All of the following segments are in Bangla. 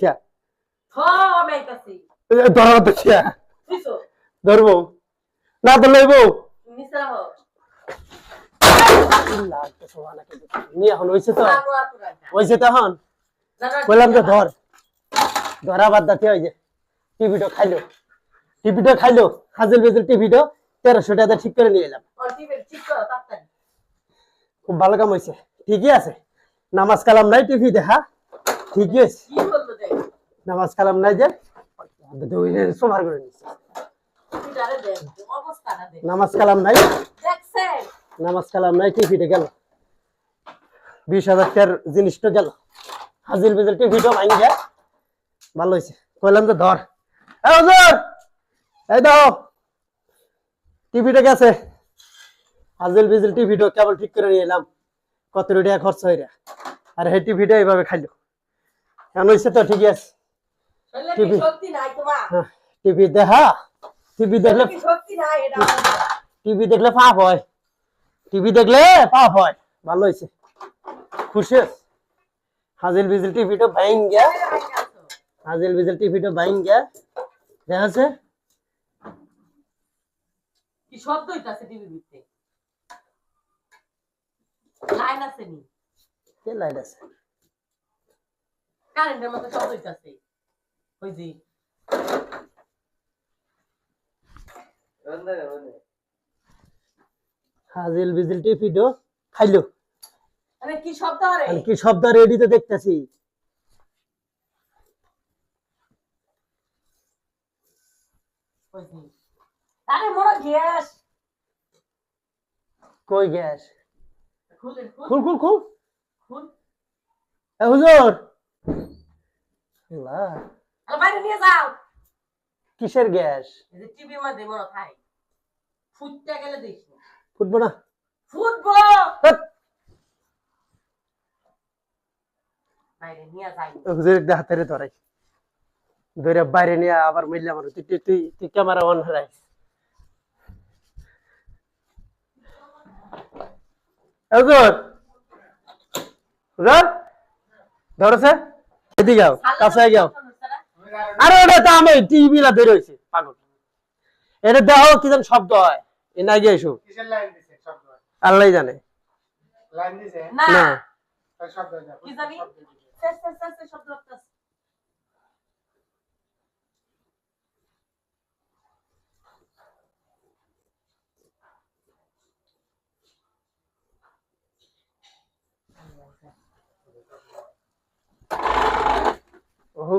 থিয়া হ্যাঁ থিয়া ধরবো। না তো? লইবো ধর। ধরা বাদ দাতে ওই যে টিভিটা খাইলো। টিভিটা খাইলো। হাজিল বেজিল টিভিটা তেরোশো টাকা ঠিক করে নিয়ে এলাম খুব ভালো কাম হয়েছে ঠিকই আছে। নামাজ কালাম নাই টিভি দেখা। ঠিকই আছে নামাজ কালাম নাই যে সোমার করে নিচ্ছে নামাজ কালাম নাই? নামাজ কালাম নাই টিভিটা গেল। বিশ হাজার টাকার জিনিসটা গেল। হাজিল বিজিল টিভিটা ভাঙি যায় ভালো হয়েছে কইলাম তো ধর। এই হুজুর! দাও। টিভিটা গেছে। হাজিল বিজিল টিভিটা কেবল ঠিক করে নিয়ে এলাম। কত টাকা খরচ হয়ে আর সেই টিভিটা এইভাবে খাইলো। কেন হয়েছে তো ঠিকই আছে। টিভি। কি শক্তি নাই তোমার? টিভি দেখা টিভি দেখলে কি শক্তি নাই এটা টিভি দেখলে পাপ হয়। টিভি দেখলে পাপ হয়। ভালো হয়েছে। খুশি? হাজিল বিজিল টিভিটা বাইন গিয়া। হাজিল বিজিল টিভিটা বাইন গিয়া দেখা আছে কি শব্দ হইতাছে টিভির ভিতরে? লাইন আছে নি? কে লাইট আছে? কারেন্টের মতো শব্দ হইতাছে। ওই যে। হাজিল বিজিল টিভিটা খাইলো। আরে কি শব্দ আরে? কি শব্দ রেডিতে দেখতেছি। আরে মোরা গ্যাস। কই গ্যাস? খুলে খুল। খুল খুল হুজুর। আল্লাহ, বাইরে নিয়ে যাও। কিসের গ্যাস? টিভির মধ্যে মনে খাই। ফুটতে গেলে দেখি। ফুটবো না। ফুটবো! বাইরে নিয়ে যাই। এ হাতে ধরাই। ধরে বাইরে নিয়ে আবার মিললাম তুই তুই- তুই তুই ক্যামেরা অন হারাই হুজুর। হুজুর ধরেছে? এদিকে যাও কাছে যাও আরে ওটা তো আমি টিভি লা বের হইছে পাগল। এটা দেখো কি যেন শব্দ হয়। এ না গিয়ে এসো হয়? আল্লাহ জানে। লাইন দিছে? না।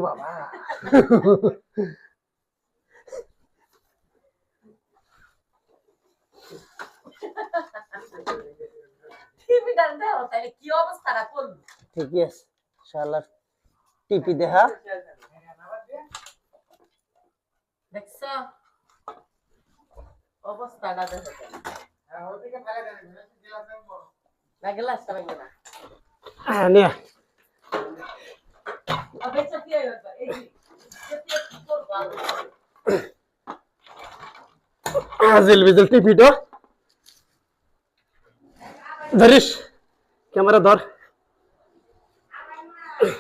বাবা। ঠিকই আছে শালার টিপি দেখা। দেখছ? অবস্থাটা দেখো। না গ্লাসটা ভেঙে না? হ্যাঁ, নিয়ে আবে চাপিয়ে গেছে এই যে, চাপিয়ে কি করব আর? আজিল বিজিল টিপিটো ধরিস ক্যামেরা ধর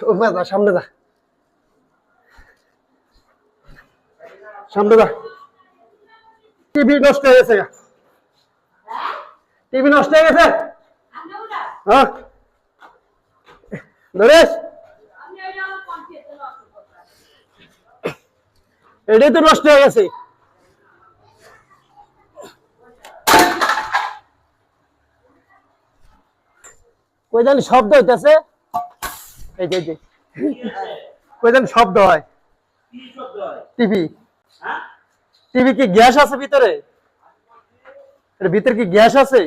ও মা যা সামনে যা সামনে যা টিভি নষ্ট হয়ে গেছে টিভি নষ্ট হয়ে গেছে আমি ওটা হ্যাঁ ধরিস আমি ওই আমার কন্টিতে নষ্ট করতাম এটাই তো নষ্ট হয়ে গেছে। কই জানি শব্দ হইতেছে। এই যে এই যে। কই জানি শব্দ হয়। টিভি। টিভি কি গ্যাস আছে ভিতরে? ভিতরে কি গ্যাস আছে?